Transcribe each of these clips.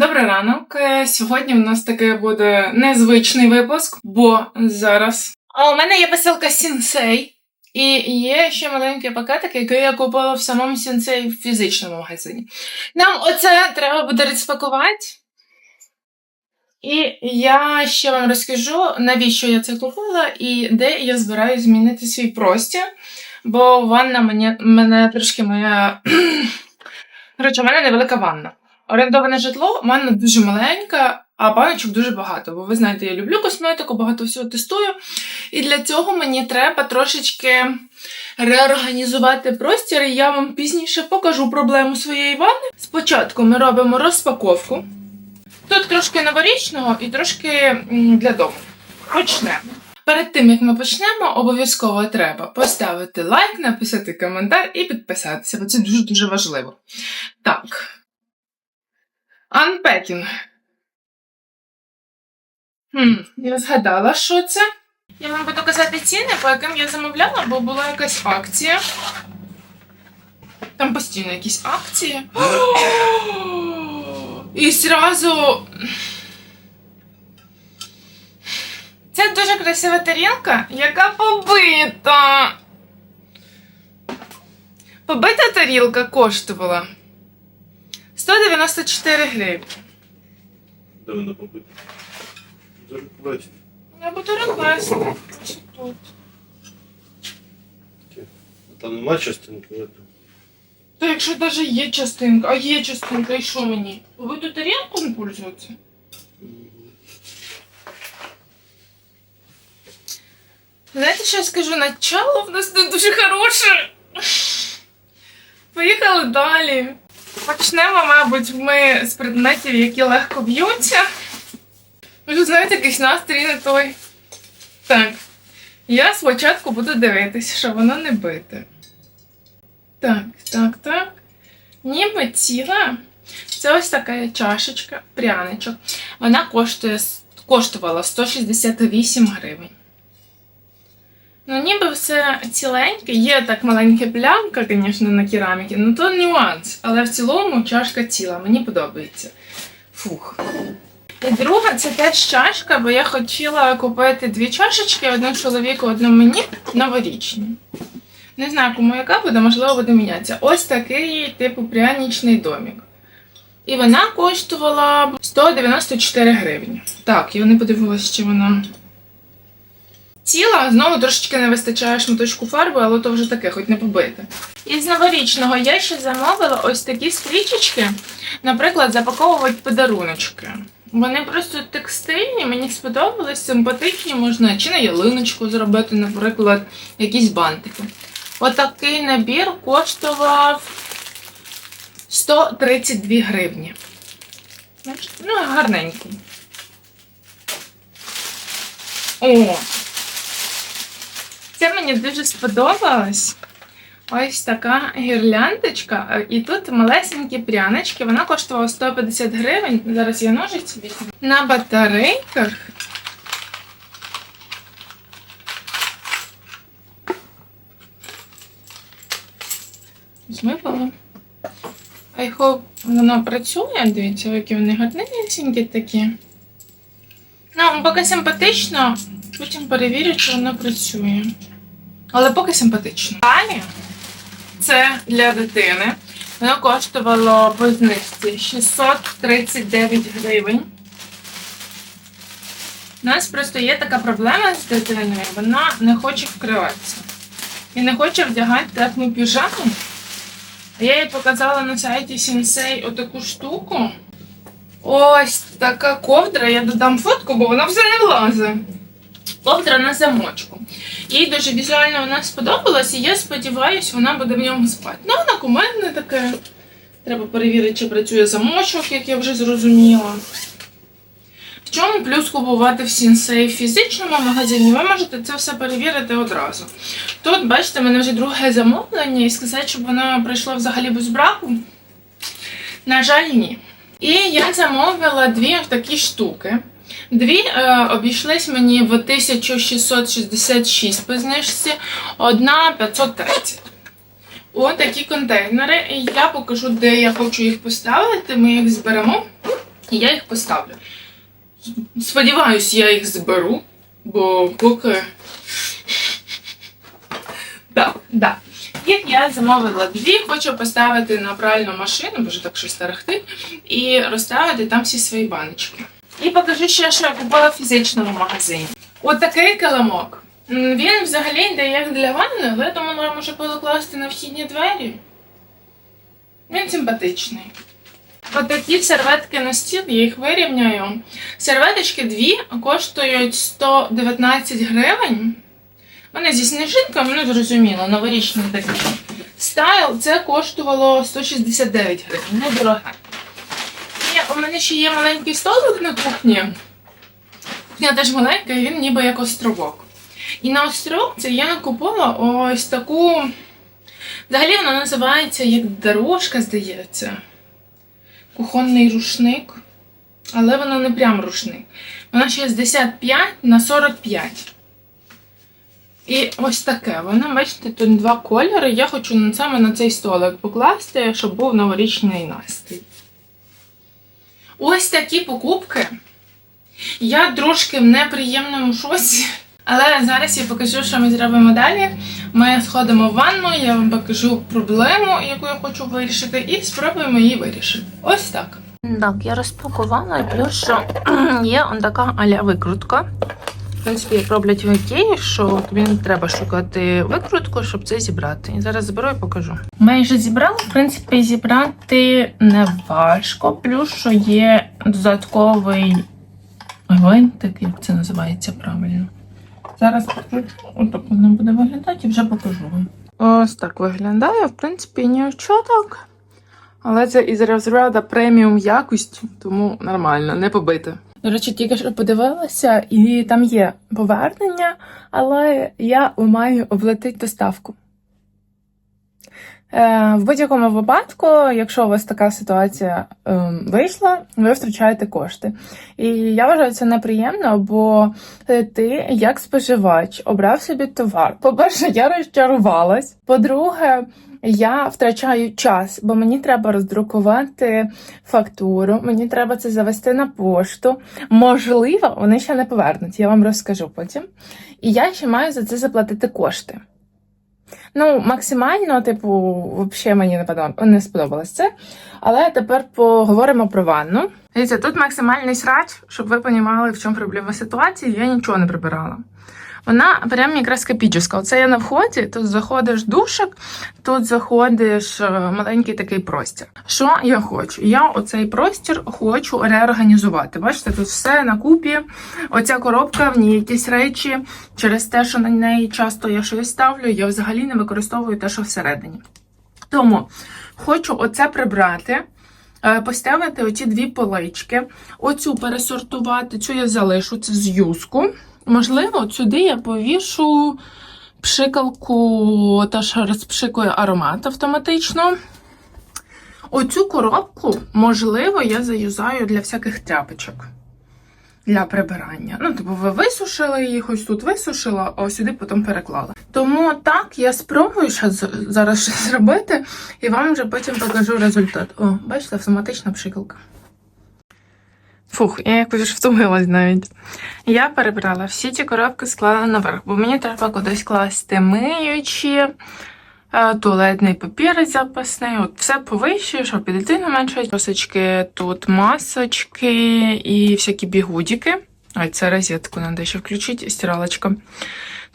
Добрий ранок. Е, Сьогодні у нас таке буде незвичний випуск, бо зараз. А у мене є посилка Сінсей. І є ще маленький пакетик, який я купила в самому Сінсей в фізичному магазині. Нам оце треба буде розпакувати. І я ще вам розкажу, навіщо я це купила і де я збираюся змінити свій простір. Бо ванна мені, мене трошки моя. Коротше, у мене невелика ванна. Орендоване житло, ванна дуже маленька, а баночок дуже багато. Бо ви знаєте, я люблю косметику, багато всього тестую. І для цього мені треба трошечки реорганізувати простір. І я вам пізніше покажу проблему своєї ванни. Спочатку ми робимо розпаковку. Тут трошки новорічного і трошки для дому. Почнемо. Перед тим як ми почнемо, обов'язково треба поставити лайк, написати коментар і підписатися, бо це дуже дуже важливо. Так. Unpacking. Хм, я згадала, що це. Я вам буду казати ціни, по яким я замовляла, бо була якась акція. Там постійно якісь акції. І зразу. Це дуже красива тарілка, яка побита. Побита тарілка коштувала 194 гривні. Де вона побита? Побачите. Я буду реквести. Ось тут. Там нема частинки. в этом? Та якщо навіть є частинка, а є частинка, і що мені? Побиту тарілку не пользуються? Знаєте, що я скажу? Начало в нас не дуже хороше. Поїхали далі. Почнемо, мабуть, ми з предметів, які легко б'ються. Ви ж знаєте, якийсь настрій не той. Так. Я спочатку буду дивитися, що воно не бите. Так, так, так. Ніби ціла. Це ось така чашечка, пряничок. Вона коштує, коштувала 168 гривень. Ну, ніби все ціленьке, є так маленька плямка, звісно, на кераміки, ну то нюанс. Але в цілому чашка ціла, мені подобається. Фух. І друга це теж чашка, бо я хотіла купити дві чашечки, одну чоловіку, одну мені, новорічні. Не знаю, кому яка буде, можливо, буде мінятися. Ось такий, типу, прянічний домик. І вона коштувала 194 гривні. Так, я не подивилася, чи вона ціла. Знову трошечки не вистачає шматочку фарби, але то вже таке, хоч не побите. Із новорічного я ще замовила ось такі стрічечки, наприклад, запаковувати подаруночки. Вони просто текстильні, мені сподобались, симпатичні, можна чи на ялиночку зробити, наприклад, якісь бантики. Отакий набір коштував 132 гривні. Ну, гарненький. О! Це мені дуже сподобалось. Ось така гірляндочка. І тут малесенькі прянички. Вона коштувала 150 гривень. Зараз я ножиці візьму. На батарейках. Змивала. I hope воно працює. Дивіться, які вони гарненькі такі. Ну, поки симпатично, потім перевірю, чи воно працює. Але поки симпатично. Далі це для дитини. Воно коштувало по знижці 639 гривень. У нас просто є така проблема з дитиною, вона не хоче вкриватися. І не хоче вдягати теплу піжаму. Я їй показала на сайті Sensei отаку штуку. Ось така ковдра, я додам фотку, бо вона все не влазить. Ковдра на замочку. Їй дуже візуально вона сподобалась, і я сподіваюся, вона буде в ньому спати. Ну, вона кумедне таке. Треба перевірити, чи працює замочок, як я вже зрозуміла. В чому плюс купувати в Сінсей в фізичному магазині, ви можете це все перевірити одразу. Тут, бачите, в мене вже друге замовлення, і сказати, щоб воно пройшло взагалі без браку. На жаль, ні. І я замовила дві такі штуки. Дві е, обійшлись мені в 1666 по знижці, одна 530. Ось такі контейнери. І я покажу, де я хочу їх поставити. Ми їх зберемо. І я їх поставлю. Сподіваюсь, я їх зберу, бо поки. Да, да. Їх я замовила дві, хочу поставити на пральну машину, бо вже так щось тарахтить, і розставити там всі свої баночки. І покажу ще, що я купила в фізичному магазині. Отакий килимок. Він взагалі йде як для ванни, але я думала, я можу покласти на вхідні двері. Він симпатичний. Отакі серветки на стіл, я їх вирівняю. Серветочки дві коштують 119 гривень. Вони зі сніжинками, ну зрозуміло, новорічний такий. Стайл це коштувало 169 гривень, ну дороге. І у мене ще є маленький столик на кухні. Кухня теж маленька, і він ніби як островок. І на островці я купила ось таку. Взагалі вона називається як дорожка, здається. Кухонний рушник. Але вона не прям рушник. Вона 65 на 45. І ось таке. Воно, бачите, тут два кольори. Я хочу саме на цей столик покласти, щоб був новорічний настрій. Ось такі покупки. Я трошки в неприємному шоці. Але зараз я покажу, що ми зробимо далі. Ми сходимо в ванну, я вам покажу проблему, яку я хочу вирішити, і спробуємо її вирішити. Ось так. Так, я розпакувала, і плюс що є така аля викрутка. В принципі, як роблять в Ікеї, що тобі не треба шукати викрутку, щоб це зібрати. І зараз зберу і покажу. Майже зібрала, в принципі, зібрати не важко, плюс що є додатковий гвинтик, як це називається правильно. Зараз отак воно буде виглядати і вже покажу вам. Ось так виглядає, в принципі, нічого так. Але це із розряду преміум якості, тому нормально, не побите. До речі, тільки що подивилася, і там є повернення, але я маю оплатити доставку. Е, в будь-якому випадку, якщо у вас така ситуація ем, вийшла, ви втрачаєте кошти. І я вважаю це неприємно, бо е, ти, як споживач, обрав собі товар. По-перше, я розчарувалась. По-друге, я втрачаю час, бо мені треба роздрукувати фактуру, мені треба це завести на пошту. Можливо, вони ще не повернуть, я вам розкажу потім. І я ще маю за це заплатити кошти. Ну, максимально, типу, взагалі мені не подоб- не сподобалось це. Але тепер поговоримо про ванну. Дивіться, тут максимальний срач, щоб ви розуміли, в чому проблема ситуації, я нічого не прибирала. Вона прям якраз копічна. Оце я на вході, тут заходиш душик, тут заходиш е, маленький такий простір. Що я хочу? Я оцей простір хочу реорганізувати. Бачите, тут все на купі. Оця коробка, в ній якісь речі. Через те, що на неї часто я щось ставлю, я взагалі не використовую те, що всередині. Тому хочу оце прибрати. е, Поставити оці дві полички, оцю пересортувати, цю я залишу, це з юску. Можливо, сюди я повішу пшикалку, та що розпшикує аромат автоматично. Оцю коробку, можливо, я заюзаю для всяких тряпочок. Для прибирання. Ну, типу, ви висушили їх, ось тут висушила, а сюди потім переклала. Тому так, я спробую ще зараз щось зробити, і вам вже потім покажу результат. О, бачите, автоматична пшикалка. Фух, я якось ж втомилась навіть. Я перебрала всі ці коробки, склала наверх, бо мені треба кудись класти миючі, е, туалетний папір запасний, от все повище, щоб і дитина менше. Косочки, тут масочки і всякі бігудіки. А це розетку треба ще включити, стиралочка.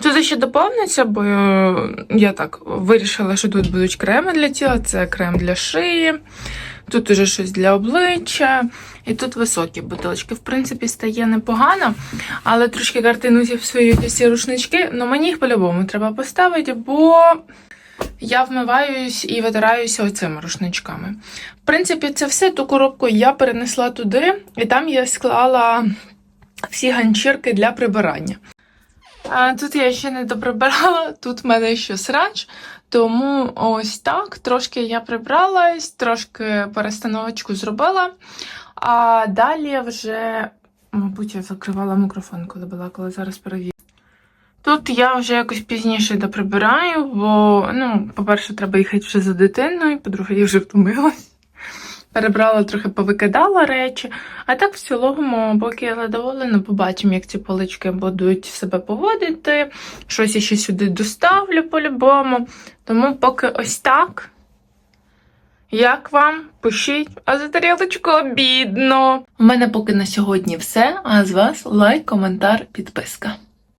Тут ще доповниться, бо е, я так вирішила, що тут будуть креми для тіла, це крем для шиї, тут уже щось для обличчя. І тут високі бутилочки. В принципі, стає непогано, але трошки картину зіпсують усі рушнички. Ну мені їх по-любому треба поставити, бо я вмиваюсь і витираюся оцими рушничками. В принципі, це все. Ту коробку я перенесла туди, і там я склала всі ганчірки для прибирання. А тут я ще не доприбирала, тут в мене ще срач. Тому ось так. Трошки я прибралась, трошки перестановочку зробила. А далі вже, мабуть, я закривала мікрофон, коли була, коли зараз перевірю. Тут я вже якось пізніше доприбираю, бо, ну, по-перше, треба їхати вже за дитиною, по-друге, я вже втомилась. Перебрала трохи, повикидала речі. А так в цілому, поки я задоволена, побачимо, як ці полички будуть себе поводити. Щось я ще сюди доставлю по-любому. Тому поки ось так. Як вам? Пишіть, а за тарілочку обідно. У мене поки на сьогодні все. А з вас лайк, коментар, підписка.